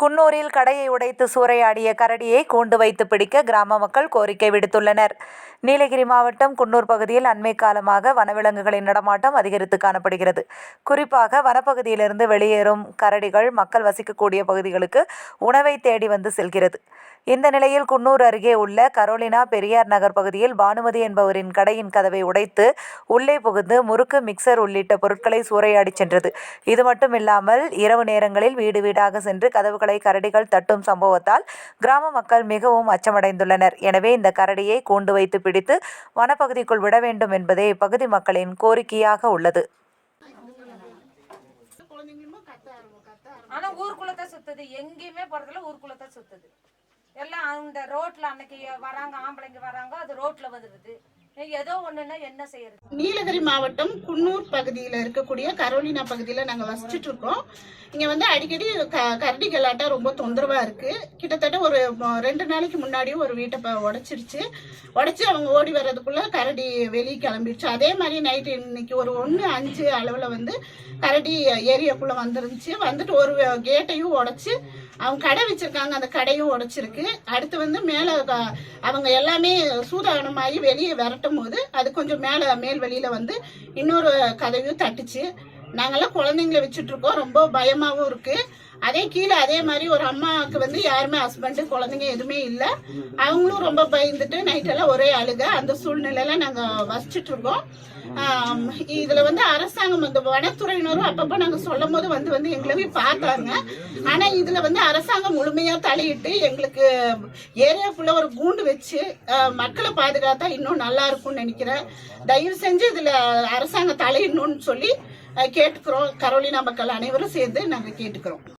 குன்னூரில் கடையை உடைத்து சூறையாடிய கரடியை கூண்டு வைத்து பிடிக்க கிராம மக்கள் கோரிக்கை விடுத்துள்ளனர். நீலகிரி மாவட்டம் குன்னூர் பகுதியில் அண்மை காலமாக வனவிலங்குகளின் நடமாட்டம் அதிகரித்து காணப்படுகிறது. குறிப்பாக வனப்பகுதியிலிருந்து வெளியேறும் கரடிகள் மக்கள் வசிக்கக்கூடிய பகுதிகளுக்கு உணவை தேடி வந்து செல்கிறது. இந்த நிலையில் குன்னூர் அருகே உள்ள கரோலினா பெரியார் நகர் பகுதியில் பானுமதி என்பவரின் கடையின் கதவை உடைத்து உள்ளே புகுந்து முறுக்கு மிக்சர் உள்ளிட்ட பொருட்களை சூறையாடி சென்றது. இது மட்டும் இல்லாமல் இரவு நேரங்களில் வீடு வீடாக சென்று கதவுகளை கரடிகள் தட்டும் சம்பவத்தால் கிராம மக்கள் மிகவும் அச்சமடைந்துள்ளனர். எனவே இந்த கரடியை கூண்டு வைத்து பிடித்து வனப்பகுதிக்குள் விட வேண்டும் என்பதே இப்பகுதி மக்களின் கோரிக்கையாக உள்ளது. ஆனா ஊருக்குள்ள தான் சுத்துது. எங்கேயுமே போறதுல ஊருக்குள்ள தான் சுத்துது. எல்லாம் அந்த ரோட்ல அன்னைக்கு வராங்க ஆம்பளைங்க வராங்க அது ரோட்ல வந்துடுது ஏதோ ஒண்ணுன்னா என்ன செய்யறது? நீலகிரி மாவட்டம் குன்னூர் பகுதியில் இருக்கக்கூடிய கரோலினா பகுதியில் நாங்கள் வசிச்சுட்டு இருக்கோம். இங்கே வந்து அடிக்கடி க கரடி கலாட்டம் ரொம்ப தொந்தரவாக இருக்குது கிட்டத்தட்ட ஒரு ரெண்டு நாளைக்கு முன்னாடியும் ஒரு வீட்டை இப்போ உடச்சிருச்சு. உடச்சி அவங்க ஓடி வர்றதுக்குள்ளே கரடி வெளியே கிளம்பிடுச்சு. அதே மாதிரி நைட்டு இன்னைக்கு ஒரு ஒன்று அஞ்சு அளவில் வந்து கரடி ஏரியாக்குள்ளே வந்துருந்துச்சு. வந்துட்டு ஒரு கேட்டையும் உடச்சி அவங்க கடை வச்சிருக்காங்க அந்த கடையும் உடைச்சிருக்கு. அடுத்து வந்து மேலே அவங்க எல்லாமே சூதானமாகி வெளியே விரட்டும் போது அது கொஞ்சம் மேலே மேல் வெளியில் வந்து இன்னொரு கதவையும் தட்டுச்சு. நாங்கெல்லாம் குழந்தைங்கள வச்சுட்டு இருக்கோம் ரொம்ப பயமாகவும் இருக்கு. அதே கீழே அதே மாதிரி ஒரு அம்மாவுக்கு வந்து யாருமே ஹஸ்பண்டு குழந்தைங்க எதுவுமே இல்லை. அவங்களும் ரொம்ப பயந்துட்டு நைட்டெல்லாம் ஒரே அழுக. அந்த சூழ்நிலையில நாங்கள் வசிச்சுட்டு இருக்கோம் இதுல வந்து அரசாங்கம் வந்து வனத்துறையினரும் அப்பப்போ நாங்க சொல்லும் போது வந்து வந்து எங்களை போய் பார்த்தாங்க. ஆனா இதுல வந்து அரசாங்கம் முழுமையா தலையிட்டு எங்களுக்கு ஏரியாக்குள்ள ஒரு கூண்டு வச்சு மக்களை பாதுகாத்தா இன்னும் நல்லா இருக்கும்னு நினைக்கிறேன். தயவு செஞ்சு இதுல அரசாங்கம் தலையிடணும்னு சொல்லி கேட்டுக்கிறோம். கரோலினா மக்கள் அனைவரும் சேர்ந்து நாங்க கேட்டுக்கிறோம்.